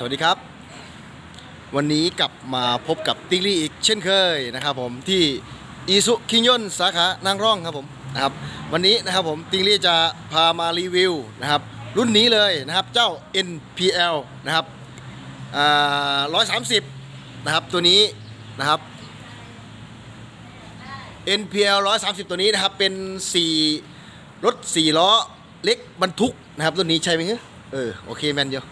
สวัสดีครับ วันนี้กลับมาพบกับติ๊กลี่อีกเช่นเคยนะครับผมที่อีซุคิงยนสาขานางร่องครับผมนะครับวันนี้นะครับผมติ๊กลี่จะพามารีวิวนะครับรุ่นนี้เลยนะครับเจ้า NPL นะครับอ่า130นะครับตัวนี้นะครับ NPL 130 ตัวนี้นะครับเป็น4รถ4ล้อเล็กบรรทุกนะครับรุ่นนี้ใช่ไหมเออโอเคแมนเดียว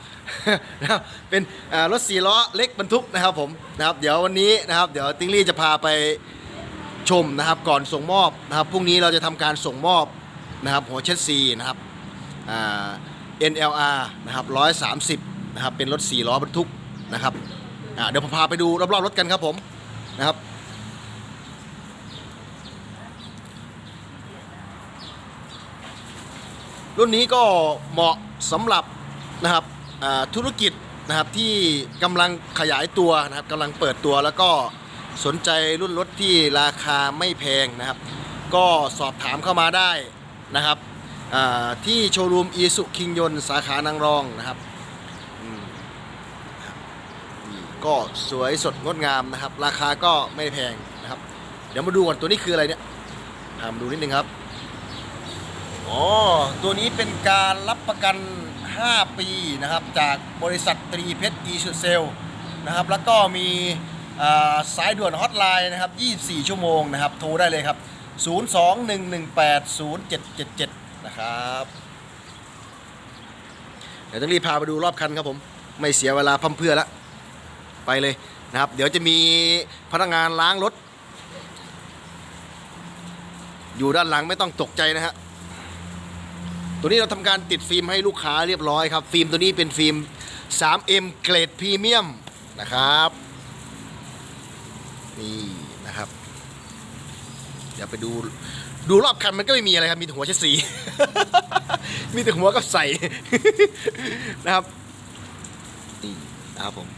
นะครับเป็นอ่ารถ4ล้อเล็กบรรทุกนะครับผมนะครับเดี๋ยววันนี้นะครับเดี๋ยวติงลี่จะพาไปชมนะครับก่อนส่งมอบนะครับพรุ่งนี้เราจะทำการส่งมอบนะครับหัวเช็ดซีนะครับ NLR นะครับ130นะครับเป็นรถ4ล้อบรรทุกนะครับเดี๋ยวผมพาไปดูรอบๆรถกันครับผมนะครับรุ่นนี้ก็เหมาะสำหรับนะครับ ธุรกิจนะครับที่กำลังขยายตัวนะครับกำลังเปิดตัวแล้วก็สนใจรุ่นรถที่ราคาไม่แพงนะครับ ก็สอบถามเข้ามาได้นะครับที่โชว์รูมอีสุคิงยนสาขานางรองนะครับก็สวยสดงดงามนะครับ ราคาก็ไม่แพงนะครับ เดี๋ยวมาดูก่อนตัวนี้คืออะไรเนี่ยพามาดูนิดนึงครับอ๋อตัวนี้เป็นการรับประกัน 5 ปีนะครับจากบริษัทตรีเพชรอีชูเซลนะครับแล้วก็มีสายด่วนฮอตไลน์นะครับ 24 ชั่วโมงนะครับโทรได้เลยครับ 021180777 นะครับเดี๋ยวต้องรีบพาไปดูรอบคันครับผม ไม่เสียเวลาพั่มเพื่อแล้วไปเลยนะครับ เดี๋ยวจะมีพนักงานล้างรถ อยู่ด้านหลังไม่ต้องตกใจนะฮะ ตัวนี้เราทำการติดฟิล์มให้ลูกค้าเรียบร้อยครับ ฟิล์มตัวนี้เป็นฟิล์ม 3M เกรดพรีเมียมนะครับนี่นะครับ เดี๋ยวไปดูดูรอบคันมันก็ไม่มีอะไรครับ มีแต่หัวเชสี มีแต่หัวกับใส่นะครับนี่นะครับผม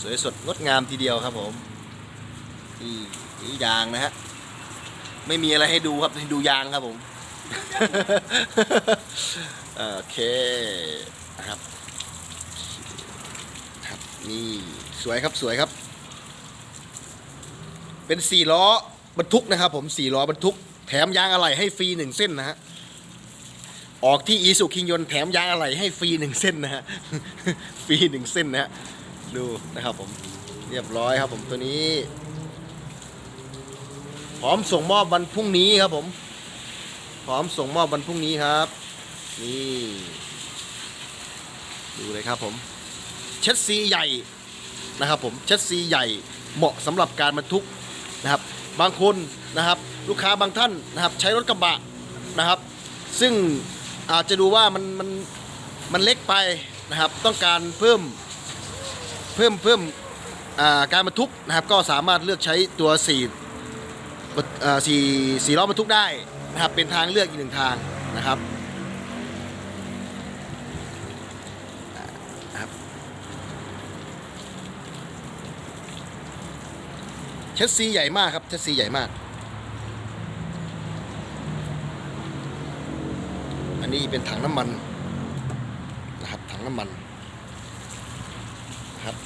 สวยสดงดงามทีเดียวครับผมนี่นี่ยางนะฮะไม่มีอะไรให้ดูครับให้ดูยางครับผม โอเคนะครับครับนี่สวยครับสวยครับ เป็นสี่ล้อบรรทุกนะครับ ผมสี่ล้อบรรทุก แถมยางอะไหล่ให้ฟรีหนึ่งเส้นนะฮะออกที่อีสุคิงยนแถมยางอะไหล่ให้ฟรีหนึ่งเส้นนะฮะฟรีหนึ่งเส้นนะฮะดูนะครับผมเรียบร้อยครับผมตัวนี้ พร้อมส่งมอบวันพรุ่งนี้ครับผม พร้อมส่งมอบวันพรุ่งนี้ครับ นี่ ดูเลยครับผมเช็ดซีใหญ่นะครับผมเช็ดซีใหญ่เหมาะสำหรับการบรรทุกนะครับ บางคนนะครับ ลูกค้าบางท่านนะครับ ใช้รถกระบะนะครับ ซึ่งอาจจะดูว่ามันมันมันเล็กไปนะครับ ต้องการเพิ่มเพิ่มเพิ่มการบรรทุกนะครับ ก็สามารถเลือกใช้ตัวสี่สี่สี่ล้อบรรทุกได้ นะครับเป็นทางเลือกอีกหนึ่งทางนะครับเชสซีใหญ่มากครับเชสซีใหญ่มาก อันนี้เป็นถังน้ำมันนะครับถังน้ำมันนะครับ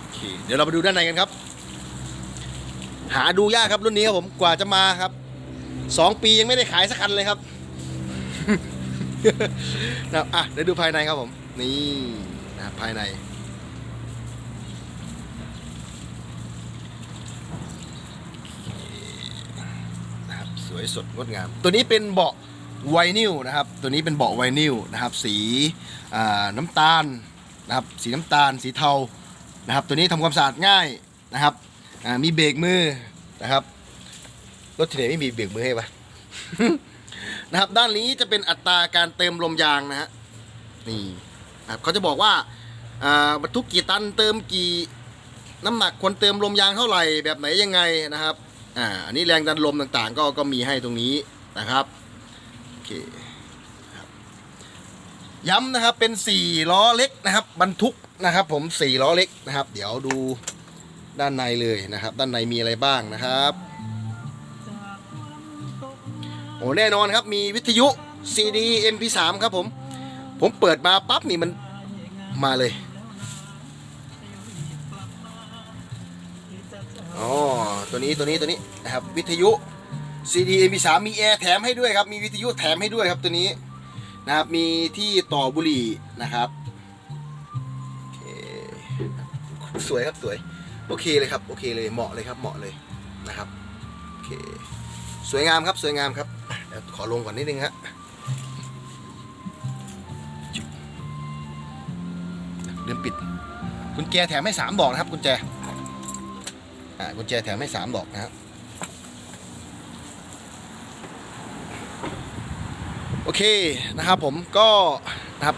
โอเคเดี๋ยวเราไปดูด้านในกันครับ หาดูยากครับรุ่นนี้ครับผมกว่าจะมาครับ สองปียังไม่ได้ขายสักคันเลยครับนะครับอะเดี๋ยวดูภายในครับผม นี่นะภายใน นะครับสวยสดงดงาม ตัวนี้เป็นเบาะไวนิลนะครับ ตัวนี้เป็นเบาะไวนิลนะครับ สีน้ำตาลนะครับ สีน้ำตาล สีเทานะครับ ตัวนี้ทำความสะอาดง่ายนะครับ มีเบรกมือนะครับ รถที่ไหนไม่มีเบรกมือให้ปะนะครับ ด้านนี้จะเป็นอัตราการเติมลมยางนะฮะ นี่นะครับเขาจะบอกว่าบรรทุกกี่ตันเติมกี่น้ำหนักควรเติมลมยางเท่าไหร่แบบไหนยังไงนะครับ อ่า อันนี้แรงดันลมต่างๆ ก็ก็มีให้ตรงนี้นะครับ โอเคย้ำนะครับเป็น 4 ล้อเล็กนะครับ บรรทุกนะครับ ผม 4 ล้อเล็กนะครับ เดี๋ยวดูด้านในเลยนะครับ ด้านในมีอะไรบ้างนะครับ โอ้แน่นอนครับมีวิทยุ CD MP3 ครับผม ผมเปิดมาปั๊บนี่มันมาเลยอ๋อตัวนี้ตัวนี้ตัวนี้นะครับวิทยุ CD MP3 มีแอร์แถมให้ด้วยครับ มีวิทยุแถมให้ด้วยครับตัวนี้นะครับมีที่ต่อบุหรี่นะครับสวยครับสวยโอเคเลยครับโอเคเลยเหมาะเลยครับเหมาะเลยนะครับโอเค สวยงามครับสวยงามครับเดี๋ยวขอลงก่อนนิดนึงฮะลืมปิด กุญแจแถมให้สามดอกนะครับ กุญแจอ่ากุญแจแถมให้สามดอกนะครับโอเคนะครับผมก็นะครับ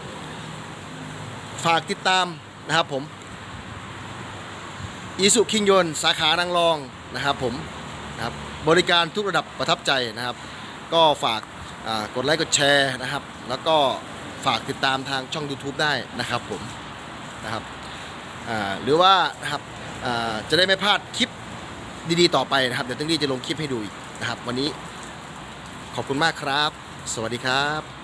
ฝากติดตามนะครับผมอีสุคิงยนสาขานางรองนะครับผม บริการทุกระดับประทับใจนะครับ ก็ฝากกดไลค์กดแชร์นะครับ แล้วก็ฝากติดตามทางช่อง YouTube ได้นะครับผมนะครับหรือว่านะครับจะได้ไม่พลาดคลิปดีๆต่อไปนะครับ เดี๋ยวตึ้งดีจะลงคลิปให้ดูอีกนะครับ วันนี้ขอบคุณมากครับ สวัสดีครับ